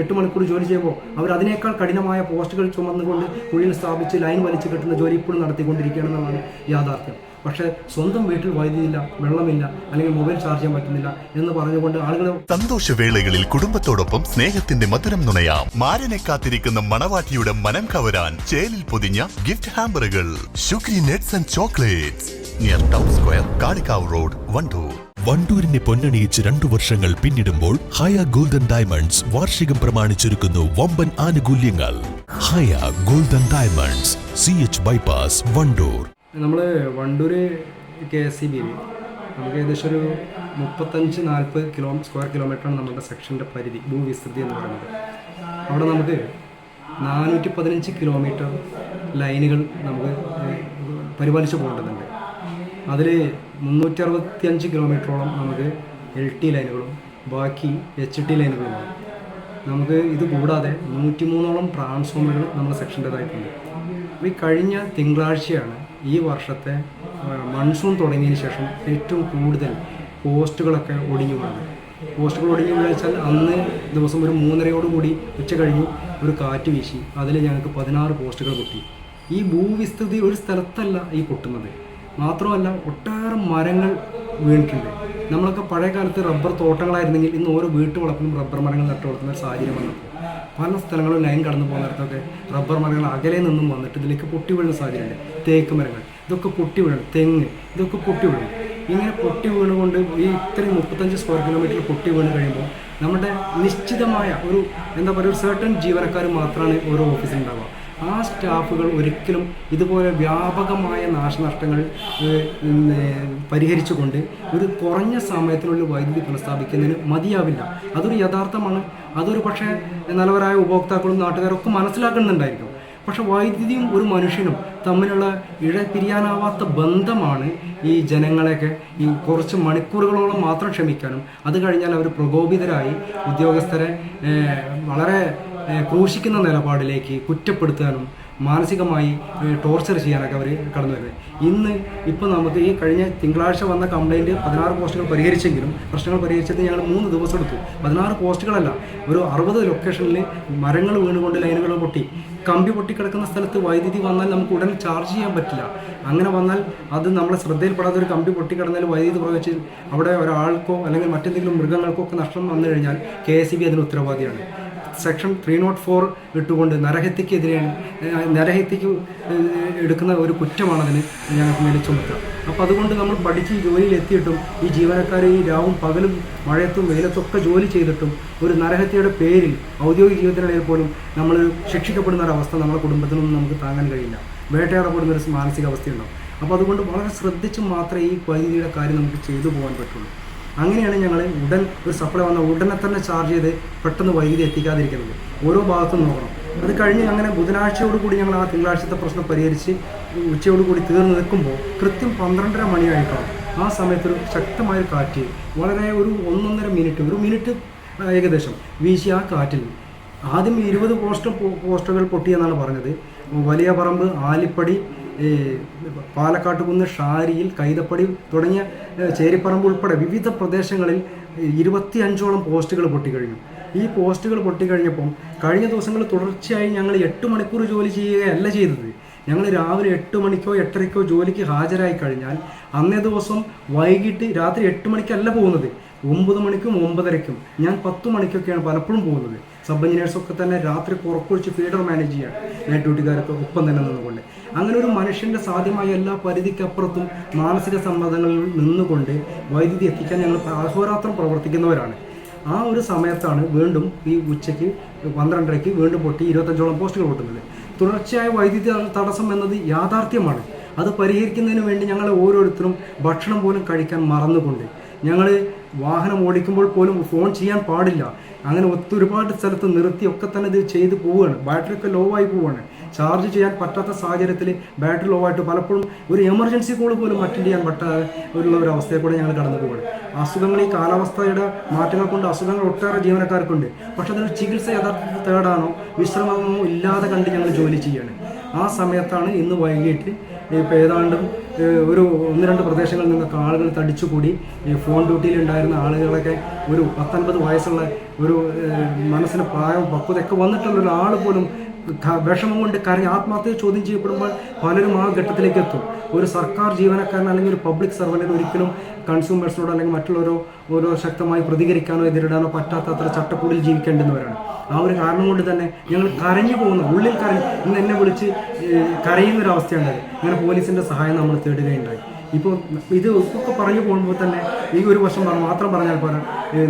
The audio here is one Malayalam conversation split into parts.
എട്ട് മണിക്കൂർ ജോലി ചെയ്യുമ്പോൾ അവർ അതിനേക്കാൾ കഠിനമായ പോസ്റ്റുകൾ ചുമന്നുകൊണ്ട് കുഴിയിൽ സ്ഥാപിച്ച് ലൈൻ വലിച്ചു കെട്ടുന്ന ജോലി ഇപ്പോഴും നടത്തിക്കൊണ്ടിരിക്കുകയാണെന്നാണ് യാഥാർത്ഥ്യം. പക്ഷേ സ്വന്തം വീട്ടിൽ വൈദ്യുതിയില്ല വെള്ളമില്ല അല്ലെങ്കിൽ മൊബൈൽ ചാർജ് ചെയ്യാൻ പറ്റുന്നില്ല എന്ന് പറഞ്ഞുകൊണ്ട് ആളുകൾ സന്തോഷവേളകളിൽ കുടുംബത്തോടൊപ്പം സ്നേഹത്തിന്റെ മധുരം നുണയാം. മാരനെ കാത്തിരിക്കുന്ന മണവാട്ടിയുടെ മനം കവരാൻ ചേലിൽ പൊതിഞ്ഞ gift ഹാമ്പറുകൾ and chocolates. Near town square Kalikavu road Wandoor വണ്ടൂരിനെ പൊന്നണിയിച്ച് രണ്ടു വർഷങ്ങൾ പിന്നിടുമ്പോൾ ഹയ ഗോൾഡൻ ഡയമണ്ട്സ് വാർഷികം പ്രമാണിച്ചൊരുക്കുന്നു വമ്പൻ ആനുകൂല്യങ്ങൾ. Haya golden diamonds C H bypass Wandoor. നമ്മൾ Wandoor K S C B നമുക്ക് ഏകദേശം ഒരു മുപ്പത്തഞ്ച് നാൽപ്പത് കിലോ സ്ക്വയർ കിലോമീറ്ററാണ് നമ്മുടെ സെക്ഷന്റെ പരിധി ഭൂവിസ്തൃതി എന്ന് പറയുന്നത്. അവിടെ നമുക്ക് നാനൂറ്റി പതിനഞ്ച് കിലോമീറ്റർ ലൈനുകൾ നമുക്ക് പരിപാലിച്ചു പോകേണ്ടതുണ്ട്. അതിൽ മുന്നൂറ്റി അറുപത്തിയഞ്ച് കിലോമീറ്ററോളം നമുക്ക് എൽ ടി ലൈനുകളും ബാക്കി എച്ച് ടി ലൈനുകളുമാണ്. നമുക്ക് ഇത് കൂടാതെ നൂറ്റി മൂന്നോളം ട്രാൻസ്ഫോമറുകൾ നമ്മുടെ സെക്ഷന്റേതായിട്ടുണ്ട്. അപ്പോൾ ഈ കഴിഞ്ഞ തിങ്കളാഴ്ചയാണ് ഈ വർഷത്തെ മൺസൂൺ തുടങ്ങിയതിന് ശേഷം ഏറ്റവും കൂടുതൽ പോസ്റ്റുകളൊക്കെ ഒടിഞ്ഞു വന്നത്. പോസ്റ്റുകൾ ഒടിഞ്ഞു വെച്ചാൽ അന്ന് ദിവസം ഒരു മൂന്നരയോടുകൂടി ഉച്ച കഴിഞ്ഞു ഒരു കാറ്റ് വീശി. അതിൽ ഞങ്ങൾക്ക് പതിനാറ് പോസ്റ്റുകൾ പൊട്ടി. ഈ ഭൂവിസ്തൃതി ഒരു സ്ഥലത്തല്ല ഈ പൊട്ടുന്നത്. മാത്രമല്ല ഒട്ടേറെ മരങ്ങൾ വീണിട്ടുണ്ട്. നമ്മളൊക്കെ പഴയ കാലത്ത് റബ്ബർ തോട്ടങ്ങളായിരുന്നെങ്കിൽ ഇന്ന് ഓരോ വീട്ടു വളപ്പിലും റബ്ബർ മരങ്ങൾ നട്ടു വളർത്തുന്ന ഒരു സാഹചര്യം വന്നപ്പോൾ പല സ്ഥലങ്ങളും ലൈൻ കടന്നു പോകുന്ന പോകുന്നിടത്തൊക്കെ റബ്ബർ മരങ്ങൾ അകലെ നിന്നും വന്നിട്ട് ഇതിലേക്ക് പൊട്ടി വീഴുന്ന സാഹചര്യമുണ്ട്. തേക്ക് മരങ്ങൾ ഇതൊക്കെ പൊട്ടി വീഴണം. തെങ്ങ് ഇതൊക്കെ പൊട്ടി വീഴും. ഇങ്ങനെ പൊട്ടി വീണുകൊണ്ട് ഈ ഇത്രയും മുപ്പത്തഞ്ച് സ്ക്വയർ കിലോമീറ്റർ പൊട്ടി വീണ് കഴിയുമ്പോൾ നമ്മുടെ നിശ്ചിതമായ ഒരു എന്താ പറയുക ഒരു സർട്ടൺ ജീവനക്കാർ മാത്രമാണ് ഓരോ ഓഫീസിൽ ഉണ്ടാവുക. ആ സ്റ്റാഫുകൾ ഒരിക്കലും ഇതുപോലെ വ്യാപകമായ നാശനഷ്ടങ്ങൾ പരിഹരിച്ചുകൊണ്ട് ഒരു കുറഞ്ഞ സമയത്തിനുള്ളിൽ വൈദ്യുതി പുനഃസ്ഥാപിക്കുന്നതിന് മതിയാവില്ല. അതൊരു യഥാർത്ഥമാണ്. അതൊരു പക്ഷേ നല്ലവരായ ഉപഭോക്താക്കളും നാട്ടുകാരൊക്കെ മനസ്സിലാക്കുന്നുണ്ടായിരിക്കും. പക്ഷെ വൈദ്യുതിയും ഒരു മനുഷ്യനും തമ്മിലുള്ള ഇഴ പിരിയാനാവാത്ത ബന്ധമാണ് ഈ ജനങ്ങളെയൊക്കെ ഈ കുറച്ച് മണിക്കൂറുകളോളം മാത്രം ക്ഷമിക്കാനും അത് കഴിഞ്ഞാൽ അവർ പ്രകോപിതരായി ഉദ്യോഗസ്ഥരെ വളരെ ക്രൂശിക്കുന്ന നിലപാടിലേക്ക് കുറ്റപ്പെടുത്താനും മാനസികമായി ടോർച്ചർ ചെയ്യാനൊക്കെ അവർ കടന്നു വരുന്നത്. ഇന്ന് ഇപ്പോൾ നമുക്ക് ഈ കഴിഞ്ഞ തിങ്കളാഴ്ച വന്ന കംപ്ലൈന്റ് പതിനാറ് പോസ്റ്റുകൾ പരിഹരിച്ചെങ്കിലും പ്രശ്നങ്ങൾ പരിഹരിച്ചത് ഞങ്ങൾ മൂന്ന് ദിവസം എടുത്തു. പതിനാറ് പോസ്റ്റുകളല്ല ഒരു അറുപത് ലൊക്കേഷനിൽ മരങ്ങൾ വീണുകൊണ്ട് ലൈനുകൾ പൊട്ടി. കമ്പി പൊട്ടിക്കിടക്കുന്ന സ്ഥലത്ത് വൈദ്യുതി വന്നാൽ നമുക്ക് ഉടൻ ചാർജ് ചെയ്യാൻ പറ്റില്ല. അങ്ങനെ വന്നാൽ അത് നമ്മളെ ശ്രദ്ധയിൽപ്പെടാതെ ഒരു കമ്പി പൊട്ടിക്കിടന്നാൽ വൈദ്യുതി പ്രവഹിച്ച് അവിടെ ഒരാൾക്കോ അല്ലെങ്കിൽ മറ്റെന്തെങ്കിലും മൃഗങ്ങൾക്കോ ഒക്കെ നഷ്ടം വന്നു കഴിഞ്ഞാൽ കെ എസ് അതിന് ഉത്തരവാദിയാണ്. സെക്ഷൻ ത്രീ നോട്ട് ഫോർ ഇട്ടുകൊണ്ട് നരഹത്യക്കെതിരെയാണ് നരഹത്യക്ക് എടുക്കുന്ന ഒരു കുറ്റമാണതിന് ഞങ്ങൾക്ക് മേലെ ചുമത്തുക. അപ്പോൾ അതുകൊണ്ട് നമ്മൾ പഠിച്ച് ജോലിയിൽ എത്തിയിട്ടും ഈ ജീവനക്കാർ ഈ രാവും പകലും മഴയത്തും വെയിലത്തൊക്കെ ജോലി ചെയ്തിട്ടും ഒരു നരഹത്യയുടെ പേരിൽ ഔദ്യോഗിക ജീവിതത്തിനിടയിൽ പോലും നമ്മൾ ശിക്ഷിക്കപ്പെടുന്ന ഒരു അവസ്ഥ നമ്മുടെ കുടുംബത്തിനൊന്നും നമുക്ക് താങ്ങാൻ കഴിയില്ല. വേട്ടയാടപ്പെടുന്ന ഒരു മാനസികാവസ്ഥയുണ്ടാവും. അപ്പോൾ അതുകൊണ്ട് വളരെ ശ്രദ്ധിച്ച് മാത്രമേ ഈ വൈദ്യുതിയുടെ കാര്യം നമുക്ക് ചെയ്തു പോകാൻ പറ്റുള്ളൂ. അങ്ങനെയാണ് ഞങ്ങൾ ഉടൻ ഒരു സപ്ലൈ വന്ന ഉടനെ തന്നെ ചാർജ് ചെയ്ത് പെട്ടെന്ന് വൈദ്യുതി എത്തിക്കാതിരിക്കുന്നത്. ഓരോ ഭാഗത്തും നോക്കണം. അത് കഴിഞ്ഞ് അങ്ങനെ ബുധനാഴ്ചയോട് കൂടി ഞങ്ങൾ ആ തിങ്കളാഴ്ചത്തെ പ്രശ്നം പരിഹരിച്ച് ഉച്ചയോട് കൂടി തീർന്ന് നിൽക്കുമ്പോൾ കൃത്യം പന്ത്രണ്ടര മണിയായിട്ടാണ്. ആ സമയത്തൊരു ശക്തമായ കാറ്റ് വളരെ ഒരു ഒന്നൊന്നര മിനിറ്റ് ഒരു മിനിറ്റ് ഏകദേശം വീശി ആ കാറ്റിൽ. ആദ്യം ഇരുപത് പോസ്റ്റ് പോസ്റ്ററുകൾ പൊട്ടിയെന്നാണ് പറഞ്ഞത്. വലിയ പറമ്പ് ആലിപ്പടി ഈ പാലക്കാട്ട് കുന്ന് ഷാരിയിൽ കൈതപ്പടി തുടങ്ങിയ ചേരിപ്പറമ്പ് ഉൾപ്പെടെ വിവിധ പ്രദേശങ്ങളിൽ ഇരുപത്തി അഞ്ചോളം പോസ്റ്റുകൾ പൊട്ടിക്കഴിഞ്ഞു. ഈ പോസ്റ്റുകൾ പൊട്ടിക്കഴിഞ്ഞപ്പം കഴിഞ്ഞ ദിവസങ്ങൾ തുടർച്ചയായി ഞങ്ങൾ എട്ട് മണിക്കൂർ ജോലി ചെയ്യുകയല്ല ചെയ്തത്. ഞങ്ങൾ രാവിലെ എട്ട് മണിക്കോ എട്ടരയ്ക്കോ ജോലിക്ക് ഹാജരായി കഴിഞ്ഞാൽ അന്നേ ദിവസം വൈകിട്ട് രാത്രി എട്ട് മണിക്കല്ല പോകുന്നത്. ഒമ്പത് മണിക്കും ഒമ്പതരയ്ക്കും. ഞാൻ പത്ത് മണിക്കൊക്കെയാണ് പലപ്പോഴും പോകുന്നത്. സബ് എഞ്ചിനീയേഴ്സൊക്കെ തന്നെ രാത്രി പുറക്കൊഴിച്ച് ഫീഡർ മാനേജ് ചെയ്യാണ്. നൈറ്റ് ഡ്യൂട്ടിക്കാരൊക്കെ ഒപ്പം തന്നെ നിന്നുകൊണ്ട്. അങ്ങനെ ഒരു മനുഷ്യന്റെ സാധ്യമായ എല്ലാ പരിധിക്കപ്പുറത്തും മാനസിക സമ്മർദ്ദങ്ങളിൽ നിന്നുകൊണ്ട് വൈദ്യുതി എത്തിക്കാൻ ഞങ്ങൾ അഹോരാത്രം പ്രവർത്തിക്കുന്നവരാണ്. ആ ഒരു സമയത്താണ് വീണ്ടും ഈ ഉച്ചയ്ക്ക് പന്ത്രണ്ടരയ്ക്ക് വീണ്ടും പൊട്ടി ഇരുപത്തഞ്ചോളം പോസ്റ്റുകൾ പൊട്ടുന്നത്. തുടർച്ചയായ വൈദ്യുതി തടസ്സം എന്നത് യാഥാർത്ഥ്യമാണ്. അത് പരിഹരിക്കുന്നതിന് വേണ്ടി ഞങ്ങൾ ഓരോരുത്തരും ഭക്ഷണം പോലും കഴിക്കാൻ മറന്നുകൊണ്ട് ഞങ്ങൾ വാഹനം ഓടിക്കുമ്പോൾ പോലും ഫോൺ ചെയ്യാൻ പാടില്ല. അങ്ങനെ ഒത്തൊരുപാട് സ്ഥലത്ത് നിർത്തി ഒക്കെ തന്നെ ഇത് ചെയ്ത് പോവുകയാണ്. ബാറ്ററി ഒക്കെ ലോ ആയി പോവുകയാണ്. ചാർജ് ചെയ്യാൻ പറ്റാത്ത സാഹചര്യത്തിൽ ബാറ്ററി ലോ ആയിട്ട് പലപ്പോഴും ഒരു എമർജൻസി കോൾ പോലും അറ്റൻഡ് ചെയ്യാൻ പറ്റാതെ ഉള്ള ഒരു അവസ്ഥയെ കൂടെ ഞങ്ങൾ കടന്നു പോവുകയാണ്. അസുഖങ്ങൾ ഈ കാലാവസ്ഥയുടെ മാറ്റങ്ങൾ കൊണ്ട് അസുഖങ്ങൾ ഒട്ടേറെ ജീവനക്കാർക്കുണ്ട്. പക്ഷെ അതിന് ചികിത്സ യഥാർത്ഥത്തിൽ തേടാനോ വിശ്രമമോ ഇല്ലാതെ കണ്ട് ഞങ്ങൾ ജോലി ചെയ്യാണ്. ആ സമയത്താണ് ഇന്ന് വൈകിട്ട് ഇപ്പോൾ ഏതാണ്ടും ഒരു ഒന്ന് രണ്ട് പ്രദേശങ്ങളിൽ നിന്നൊക്കെ ആളുകൾ തടിച്ചുകൂടി ഈ ഫോൺ ഡ്യൂട്ടിയിൽ ഉണ്ടായിരുന്ന ആളുകളൊക്കെ ഒരു പത്തൊൻപത് വയസ്സുള്ള ഒരു മനസ്സിന് പ്രായം പക്വതയൊക്കെ വന്നിട്ടുള്ള ഒരാൾ പോലും വിഷമം കൊണ്ട് കരഞ്ഞ് ആത്മഹത്യ ചോദ്യം ചെയ്യപ്പെടുമ്പോൾ പലരും ആ ഘട്ടത്തിലേക്ക് എത്തും. ഒരു സർക്കാർ ജീവനക്കാരൻ അല്ലെങ്കിൽ ഒരു പബ്ലിക് സർവന്റിന് ഒരിക്കലും കൺസ്യൂമേഴ്സിനോട് അല്ലെങ്കിൽ മറ്റുള്ളവരോ ഓരോ ശക്തമായി പ്രതികരിക്കാനോ എതിരിടാനോ പറ്റാത്ത അത്ര ചട്ടക്കൂടിൽ ജീവിക്കേണ്ടുന്നവരാണ്. ആ ഒരു കാരണം കൊണ്ട് തന്നെ ഞങ്ങൾ കരഞ്ഞു പോകുന്നു. ഉള്ളിൽ കരഞ്ഞു ഇന്ന് എന്നെ വിളിച്ച് കരയുന്ന ഒരു അവസ്ഥയുണ്ടായി അങ്ങനെ പോലീസിന്റെ സഹായം നമ്മൾ തേടുകയുണ്ടായി. ഇപ്പോൾ ഇത് ഒക്കെ പറഞ്ഞു പോകുമ്പോൾ തന്നെ ഈ ഒരു വശം മാത്രം പറഞ്ഞാൽ പോരാ.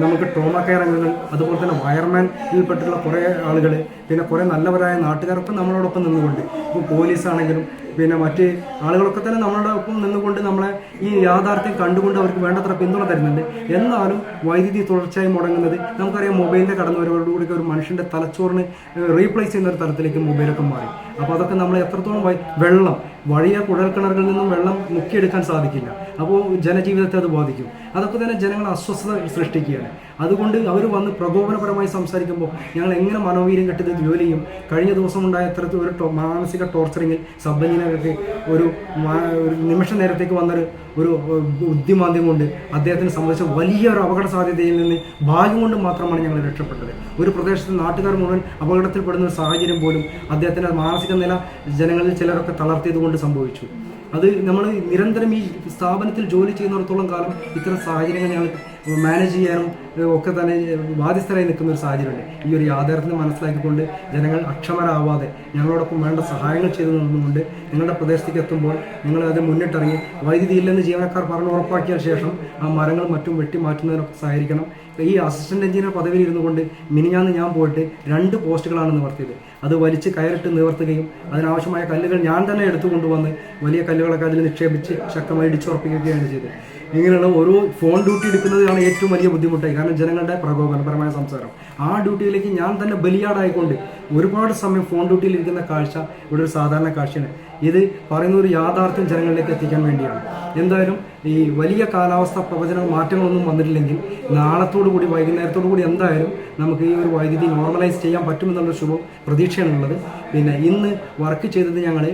നമുക്ക് ട്രോമ കെയർ അംഗങ്ങൾ അതുപോലെ തന്നെ വയർമാൻ ഇതിൽപ്പെട്ടുള്ള കുറേ ആളുകൾ പിന്നെ കുറേ നല്ലവരായ നാട്ടുകാരൊക്കെ നമ്മളോടൊപ്പം നിന്നുകൊണ്ട്. ഇപ്പോൾ പോലീസാണെങ്കിലും പിന്നെ മറ്റ് ആളുകളൊക്കെ തന്നെ നമ്മളുടെ ഒപ്പം നിന്നുകൊണ്ട് നമ്മളെ ഈ യാഥാർത്ഥ്യം കണ്ടുകൊണ്ട് അവർക്ക് വേണ്ടത്ര പിന്തുണ തരുന്നുണ്ട്. എന്നാലും വൈദ്യുതി തുടർച്ചയായി മുടങ്ങുന്നത് നമുക്കറിയാം മൊബൈലിന്റെ കടന്നുവരവോടുകൂടി ഒരു മനുഷ്യന്റെ തലച്ചോറിന് റീപ്ലേസ് ചെയ്യുന്ന ഒരു തരത്തിലേക്ക് മൊബൈലൊക്കെ മാറി. അപ്പോൾ അതൊക്കെ നമ്മൾ എത്രത്തോളം വെള്ളം വഴിയ കുഴൽക്കിണറുകളിൽ നിന്നും വെള്ളം മുക്കിയെടുക്കാൻ സാധിക്കില്ല. അപ്പോൾ ജനജീവിതത്തെ അത് ബാധിക്കും. അതൊക്കെ തന്നെ ജനങ്ങൾ അസ്വസ്ഥത സൃഷ്ടിക്കുകയാണ്. അതുകൊണ്ട് അവർ വന്ന് പ്രകോപനപരമായി സംസാരിക്കുമ്പോൾ ഞങ്ങൾ എങ്ങനെ മനോവീര്യം കെട്ടിത് ജോലി കഴിഞ്ഞ ദിവസം ഉണ്ടായ അത്തരത്തിൽ ഒരു മാനസിക ടോർച്ചറിങ്ങിൽ സബ്ബനിനകത്ത് ഒരു നിമിഷ നേരത്തേക്ക് വന്നൊരു ഒരു ബുദ്ധിമാന്ദ്യം കൊണ്ട് അദ്ദേഹത്തിന് സംബന്ധിച്ച വലിയ ഒരു അപകട സാധ്യതയിൽ നിന്ന് ഭാഗ്യം കൊണ്ട് മാത്രമാണ് ഞങ്ങൾ രക്ഷപ്പെട്ടത്. ഒരു പ്രദേശത്ത് നാട്ടുകാർ മുഴുവൻ അപകടത്തിൽപ്പെടുന്ന ഒരു സാഹചര്യം പോലും അദ്ദേഹത്തിന്റെ മാനസിക നില ജനങ്ങളിൽ ചിലരൊക്കെ തളർത്തിയത് കൊണ്ട് സംഭവിച്ചു. അത് നമ്മൾ നിരന്തരം ഈ സ്ഥാപനത്തിൽ ജോലി ചെയ്യുന്നിടത്തോളം കാലം ഇത്തരം സാഹചര്യങ്ങൾ ഞങ്ങൾ മാനേജ് ചെയ്യാനും ഒക്കെ തന്നെ ബാധ്യസ്ഥരായി നിൽക്കുന്ന ഒരു സാഹചര്യമുണ്ട്. ഈ ഒരു യാഥാർത്ഥ്യം മനസ്സിലാക്കിക്കൊണ്ട് ജനങ്ങൾ അക്ഷമരാവാതെ ഞങ്ങളോടൊപ്പം വേണ്ട സഹായങ്ങൾ ചെയ്തു നിന്നുകൊണ്ട് നിങ്ങളുടെ പ്രദേശത്തേക്ക് എത്തുമ്പോൾ നിങ്ങൾ അത് മുന്നിട്ടിറങ്ങി വൈദ്യുതി ഇല്ലെന്ന് ജീവനക്കാർ പറഞ്ഞ് ഉറപ്പാക്കിയ ശേഷം ആ മരങ്ങൾ മറ്റും വെട്ടി മാറ്റുന്നതിനൊക്കെ സഹായിക്കണം ഈ അസിസ്റ്റന്റ് എഞ്ചിനീയർ പദവിയിൽ ഇരുന്നു കൊണ്ട് മിനിഞ്ഞാന്ന് ഞാൻ പോയിട്ട് രണ്ട് പോസ്റ്റുകളാണ് നിവർത്തിയത്. അത് വലിച്ച് കയറിട്ട് നിവർത്തുകയും അതിനാവശ്യമായ കല്ലുകൾ ഞാൻ തന്നെ എടുത്തുകൊണ്ടുവന്ന് വലിയ കല്ലുകളൊക്കെ അതിൽ നിക്ഷേപിച്ച് ശക്തമായി ഇടിച്ചുറപ്പിക്കുകയാണ് ചെയ്തത്. ഇങ്ങനെയുള്ള ഓരോ ഫോൺ ഡ്യൂട്ടി എടുക്കുന്നതാണ് ഏറ്റവും വലിയ ബുദ്ധിമുട്ടായി. കാരണം ജനങ്ങളുടെ പ്രകോപനപരമായ സംസാരം. ആ ഡ്യൂട്ടിയിലേക്ക് ഞാൻ തന്നെ ബലിയാടായിക്കൊണ്ട് ഒരുപാട് സമയം ഫോൺ ഡ്യൂട്ടിയിൽ ഇരിക്കുന്ന കാഴ്ച ഇവിടെ ഒരു സാധാരണ കാഴ്ചയാണ്. ഇത് പറയുന്ന ഒരു യാഥാർത്ഥ്യം ജനങ്ങളിലേക്ക് എത്തിക്കാൻ വേണ്ടിയാണ്. എന്തായാലും ഈ വലിയ കാലാവസ്ഥ പ്രവചന മാറ്റങ്ങളൊന്നും വന്നിട്ടില്ലെങ്കിൽ നാളത്തോടു കൂടി വൈകുന്നേരത്തോടു കൂടി എന്തായാലും നമുക്ക് ഈ ഒരു വൈദ്യുതി നോർമലൈസ് ചെയ്യാൻ പറ്റുമെന്നുള്ള ശുഭം പ്രതീക്ഷയാണുള്ളത് പിന്നെ ഇന്ന് വർക്ക് ചെയ്തത് ഞങ്ങൾ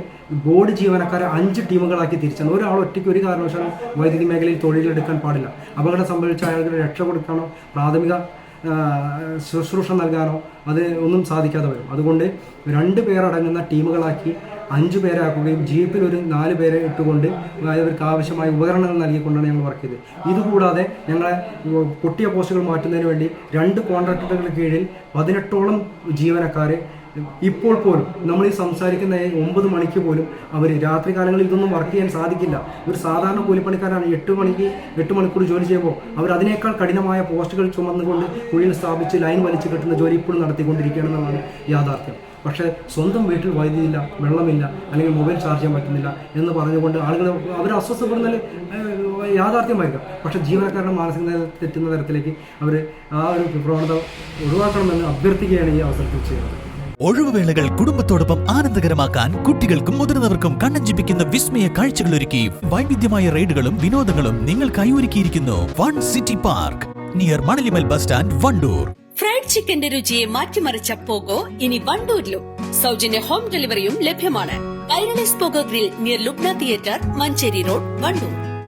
ബോർഡ് ജീവനക്കാരെ അഞ്ച് ടീമുകളാക്കി തിരിച്ചാണ്. ഒരാൾ ഒറ്റയ്ക്ക് ഒരു കാരണവശാലും വൈദ്യുതി മേഖലയിൽ തൊഴിലെടുക്കാൻ പാടില്ല. അപകടം സംഭവിച്ച അയാൾക്ക് രക്ഷ കൊടുക്കാനോ പ്രാഥമിക ശുശ്രൂഷ നൽകാനോ അത് ഒന്നും സാധിക്കാതെ വരും. അതുകൊണ്ട് രണ്ട് പേരടങ്ങുന്ന ടീമുകളാക്കി അഞ്ച് പേരാക്കുകയും ജീപ്പിൽ ഒരു നാല് പേരെ ഇട്ടുകൊണ്ട് അവർക്ക് ആവശ്യമായ ഉപകരണങ്ങൾ നൽകിക്കൊണ്ടാണ് ഞങ്ങൾ വർക്ക് ചെയ്തത്. ഇതുകൂടാതെ ഞങ്ങളെ പൊട്ടിയ പോസ്റ്റുകൾ മാറ്റുന്നതിന് വേണ്ടി രണ്ട് കോൺട്രാക്ടറുകൾക്ക് കീഴിൽ പതിനെട്ടോളം ജീവനക്കാർ ഇപ്പോൾ പോലും നമ്മൾ ഈ സംസാരിക്കുന്ന ഒമ്പത് മണിക്ക് പോലും അവർ രാത്രി കാലങ്ങളിൽ ഇതൊന്നും വർക്ക് ചെയ്യാൻ സാധിക്കില്ല. ഒരു സാധാരണ കൂലിപ്പണിക്കാരാണ് എട്ട് മണിക്ക് എട്ട് മണിക്കൂർ ജോലി ചെയ്യുമ്പോൾ അവർ അതിനേക്കാൾ കഠിനമായ പോസ്റ്റുകൾ ചുമന്നുകൊണ്ട് കുഴിയിൽ സ്ഥാപിച്ച് ലൈൻ വലിച്ചു കെട്ടുന്ന ജോലി ഇപ്പോഴും നടത്തിക്കൊണ്ടിരിക്കുകയാണെന്നാണ് യാഥാർത്ഥ്യം. പക്ഷേ സ്വന്തം വീട്ടിൽ വൈദ്യുതി ഇല്ല വെള്ളമില്ല അല്ലെങ്കിൽ മൊബൈൽ ചാർജ് ചെയ്യാൻ പറ്റുന്നില്ല എന്ന് പറഞ്ഞുകൊണ്ട് ആളുകൾ അവർ അസ്വസ്ഥപ്പെടുന്നതിൽ യാഥാർത്ഥ്യമായിരിക്കാം. പക്ഷേ ജീവനക്കാരുടെ മാനസിക നില തെറ്റുന്ന തരത്തിലേക്ക് അവർ ആ ഒരു പ്രവണത ഒഴിവാക്കണമെന്ന് അഭ്യർത്ഥിക്കുകയാണ് ഈ അവസരത്തിൽ ചെയ്യുന്നത്. ഒഴിവുവേളകൾ കുടുംബത്തോടൊപ്പം ആനന്ദകരമാക്കാൻ കുട്ടികൾക്കും മുതിർന്നവർക്കും കണ്ണഞ്ചിപ്പിക്കുന്ന വിസ്മയ കാഴ്ചകൾ ഒരുക്കി വൈവിധ്യമായ റൈഡുകളും വിനോദങ്ങളും നിങ്ങൾക്കായി ഒരുക്കിയിരിക്കുന്നു one city park. Near Manalimal bus stand Wandoor. Fried ചിക്കന്റെ രുചിയെ മാറ്റിമറിച്ച പോകോ ഇനി വണ്ടൂരിലും. സൗജന്യ ഹോം ഡെലിവറിയും ലഭ്യമാണ്. കൈരളിസ് പോഗോ ഗ്രിൽ നിയർ ലുക്ന തിയേറ്റർ മഞ്ചേരി റോഡ് വണ്ടൂർ.